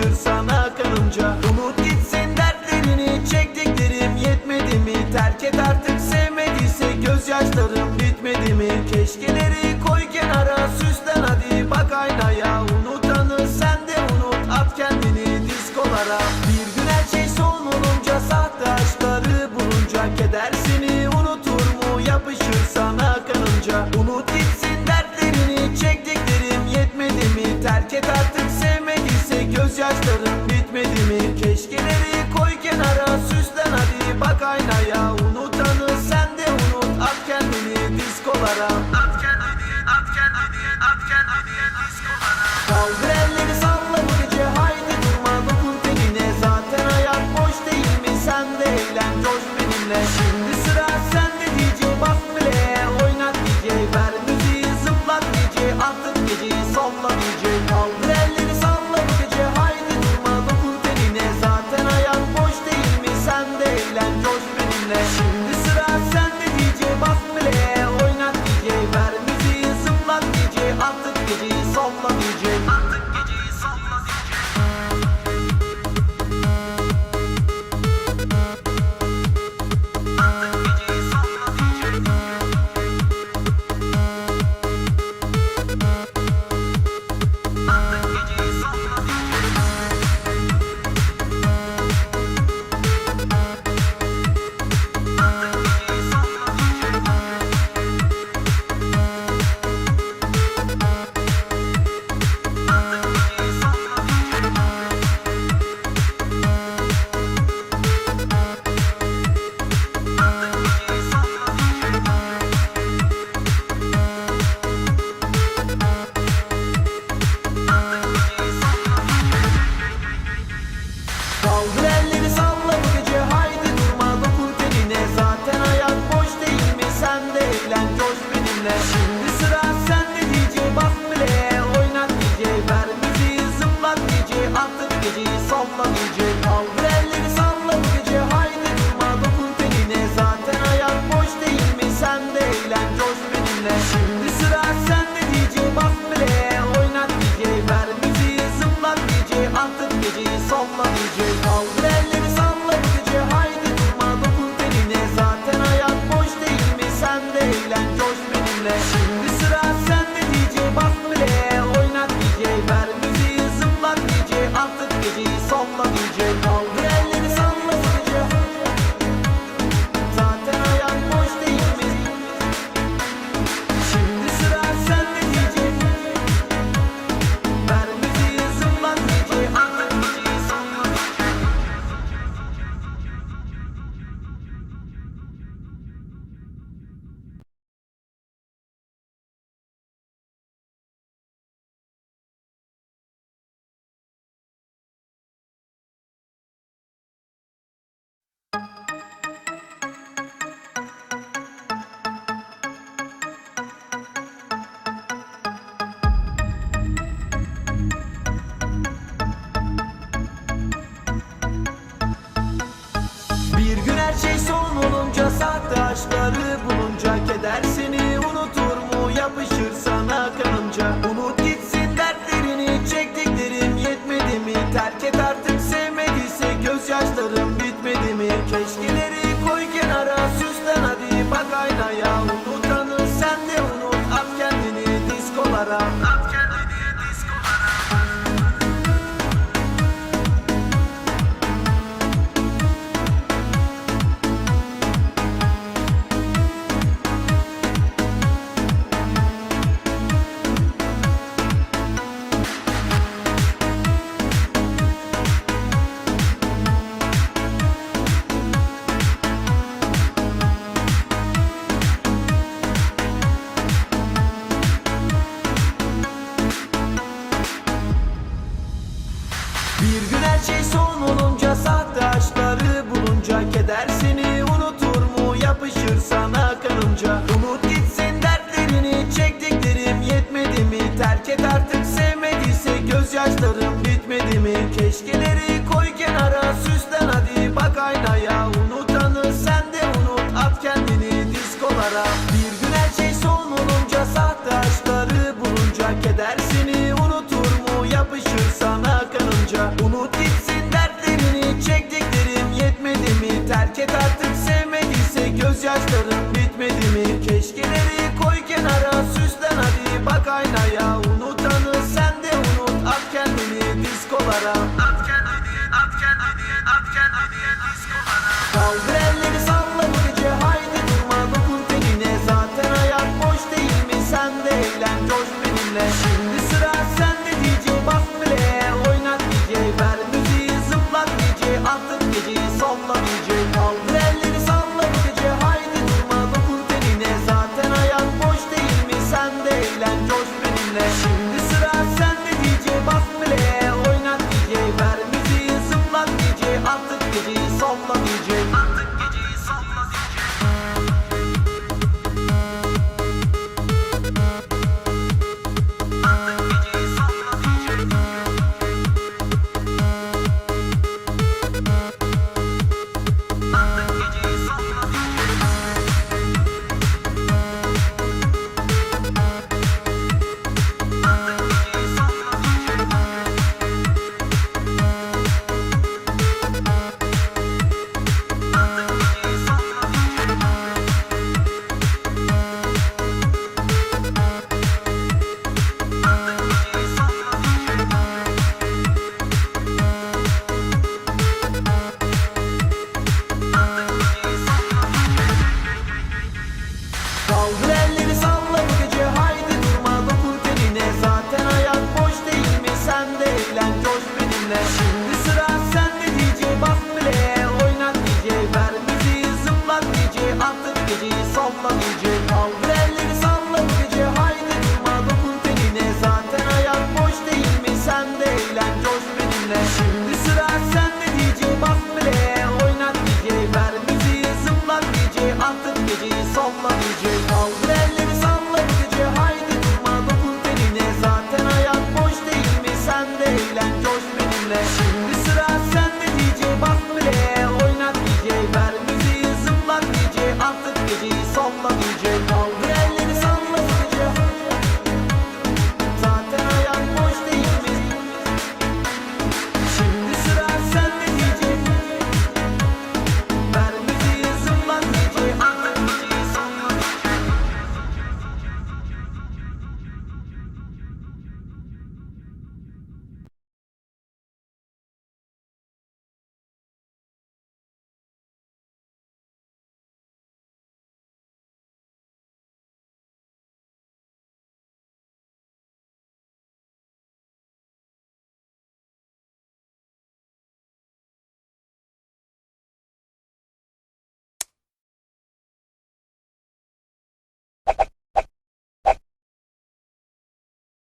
mu Yapışır sana Sunday. şey son olunca sert aşkları bulunca Keder seni unutur mu? Yapışır sana kanınca. Unut gitsin dertlerini çektiklerim yetmedi mi? Terk et artık sevmediyse gözyaşlarım bitmedi mi? Keşke Terk artık sevmediyse gözyaşlarım bitmedi mi? Keşke Oh. that you